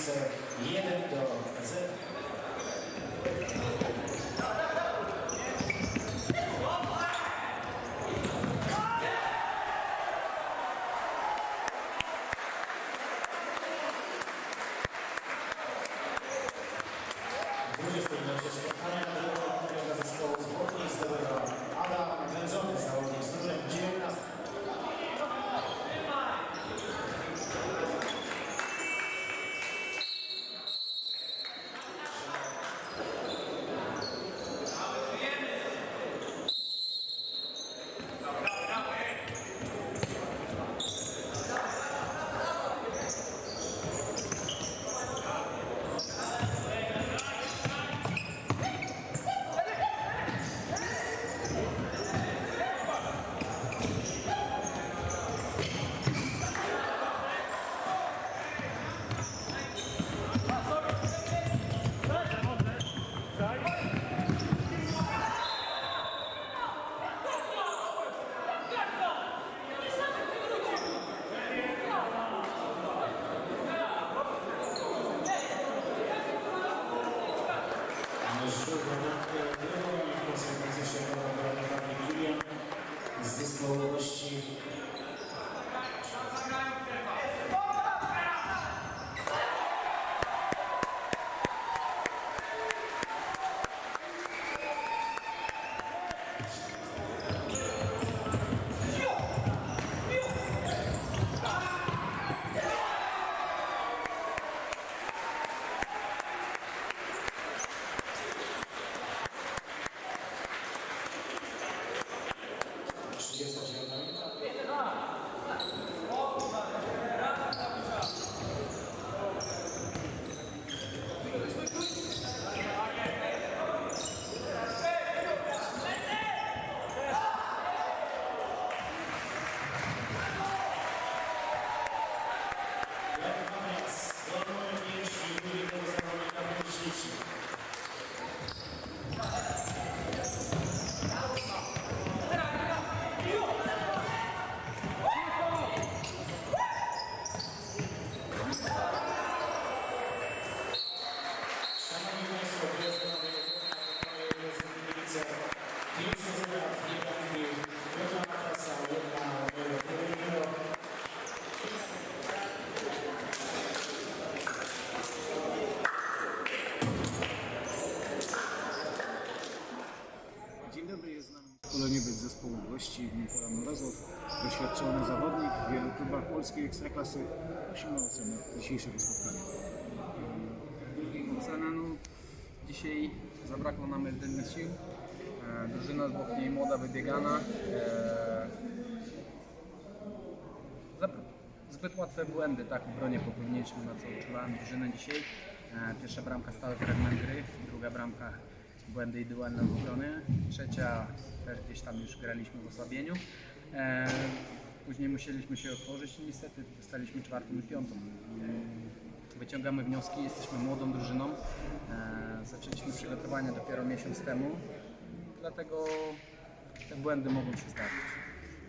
Олексій Єденко. Proszę Państwa, Szanowna Pani Kilian z zespołu gości Nikola Morozow, doświadczony zawodnik w wielu klubach polskiej ekstraklasy. Prosimy o ocenę dzisiejszego spotkania. Ocena, no, dzisiaj zabrakło nam jedynych sił. E, drużyna z Bochni młoda, wybiegana. E, zbyt łatwe błędy tak, w obronie popełniliśmy, na co uczuwałem drużynę dzisiaj. E, pierwsza bramka stałe fragment gry, druga bramka błędy indywidualne w obronie, trzecia też gdzieś tam już graliśmy w osłabieniu. E, później musieliśmy się otworzyć i niestety dostaliśmy czwartą i piątą. Wyciągamy wnioski, jesteśmy młodą drużyną. E, zaczęliśmy przygotowania dopiero miesiąc temu, dlatego te błędy mogą się zdarzyć.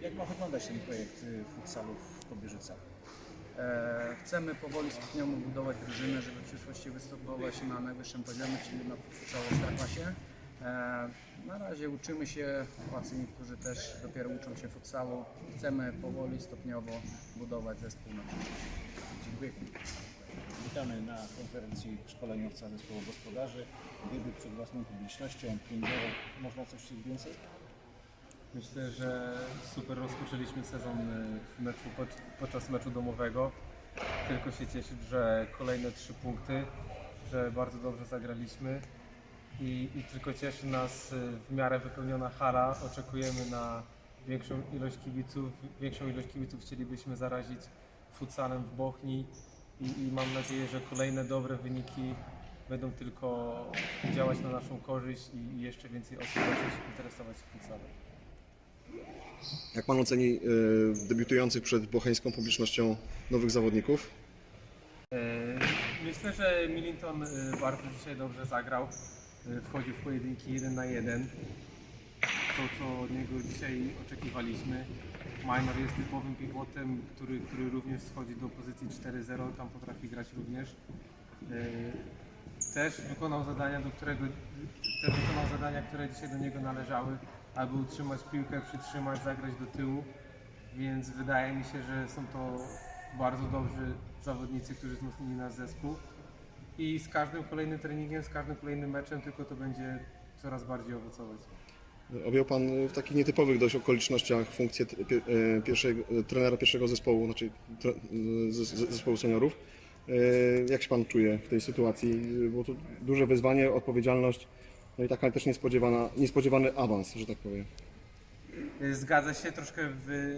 Jak ma wyglądać ten projekt y, futsalu w Kobierzycach? E, chcemy powoli, stopniowo budować drużynę, żeby w przyszłości występować na najwyższym poziomie, czyli na całej. E, na razie uczymy się, chłopacy niektórzy też dopiero uczą się futsalu. Chcemy powoli, stopniowo budować zespół na przyszłość. Dziękuję. Witamy na konferencji szkoleniowca zespołu gospodarzy. Debiut przed własną publicznością, 5 Można coś więcej? Myślę, że super rozpoczęliśmy sezon y, w meczu, pod- podczas meczu domowego. Tylko się cieszyć, że kolejne trzy punkty, że bardzo dobrze zagraliśmy i, i tylko cieszy nas y, w miarę wypełniona hala. Oczekujemy na większą ilość kibiców. Większą ilość kibiców chcielibyśmy zarazić futsalem w Bochni i, i mam nadzieję, że kolejne dobre wyniki będą tylko działać na naszą korzyść i, i jeszcze więcej osób zacznie się interesować futsalem. Jak pan oceni e, debiutujących przed bocheńską publicznością nowych zawodników? E, Myślę, że Millington e, bardzo dzisiaj dobrze zagrał. Wchodził w pojedynki jeden na jeden. To, co od niego dzisiaj oczekiwaliśmy. Minor jest typowym pivotem, który, który również schodzi do pozycji 4-0, tam potrafi grać również. Też wykonał zadania, do którego, też wykonał zadania, które dzisiaj do niego należały, aby utrzymać piłkę, przytrzymać, zagrać do tyłu. Więc wydaje mi się, że są to bardzo dobrzy zawodnicy, którzy wzmocnili nasz zespół. I z każdym kolejnym treningiem, z każdym kolejnym meczem tylko to będzie coraz bardziej owocować. Objął pan w takich nietypowych dość okolicznościach funkcję e, pierwszego, e, trenera pierwszego zespołu, znaczy z, zespołu seniorów. E, Jak się pan czuje w tej sytuacji? Bo to duże wyzwanie, odpowiedzialność, no i taka też niespodziewana, niespodziewany awans, że tak powiem. Zgadza się, troszkę w...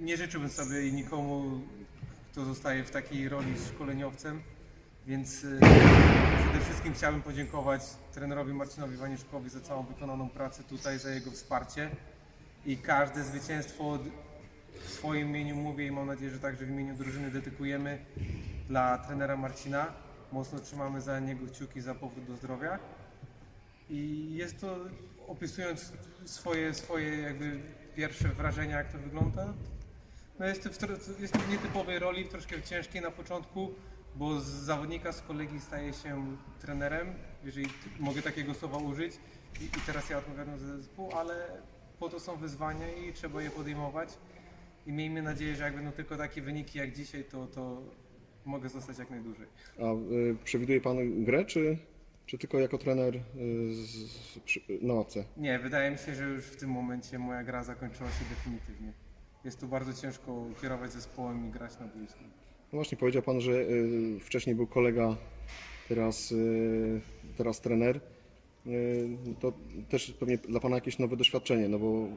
nie życzyłbym sobie nikomu, kto zostaje w takiej roli szkoleniowcem, więc y, przede wszystkim chciałbym podziękować trenerowi Marcinowi Waniszkowi za całą wykonaną pracę tutaj, za jego wsparcie i każde zwycięstwo w swoim imieniu mówię i mam nadzieję, że także w imieniu drużyny dedykujemy dla trenera Marcina. Mocno trzymamy za niego kciuki za powrót do zdrowia. I jest to, opisując swoje, swoje jakby pierwsze wrażenia, jak to wygląda, no jest to, w, tro- jest to w nietypowej roli, troszkę ciężkiej na początku, bo z zawodnika, z kolegi staje się trenerem, jeżeli mogę takiego słowa użyć. i, i teraz ja odpowiadam za zespół, ale po to są wyzwania i trzeba je podejmować. I miejmy nadzieję, że jak będą tylko takie wyniki jak dzisiaj, to, to mogę zostać jak najdłużej. A y, przewiduje Pan grę, czy, czy tylko jako trener y, z, z, przy, na ławce? Nie, wydaje mi się, że już w tym momencie moja gra zakończyła się definitywnie. Jest tu bardzo ciężko kierować zespołem i grać na boisku. No właśnie, powiedział Pan, że y, wcześniej był kolega, teraz, y, teraz trener. Y, to też pewnie dla Pana jakieś nowe doświadczenie, no bo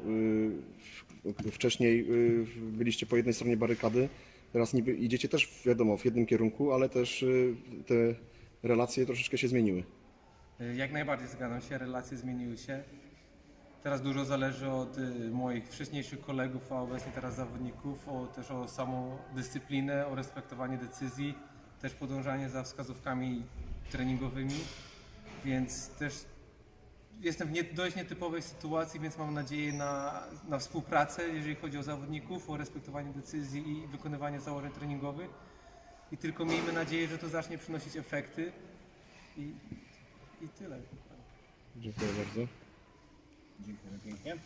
y, wcześniej y, byliście po jednej stronie barykady, teraz niby idziecie też wiadomo w jednym kierunku, ale też y, te relacje troszeczkę się zmieniły. Y, Jak najbardziej zgadzam się, relacje zmieniły się. Teraz dużo zależy od y, moich wcześniejszych kolegów, a obecnie teraz zawodników, o, też o samą dyscyplinę, o respektowanie decyzji, też podążanie za wskazówkami treningowymi, więc też jestem w nie, dość nietypowej sytuacji, więc mam nadzieję na, na współpracę, jeżeli chodzi o zawodników, o respektowanie decyzji i wykonywanie założeń treningowych. I tylko miejmy nadzieję, że to zacznie przynosić efekty i, i tyle. Dziękuję bardzo. Dziękuję pięknie.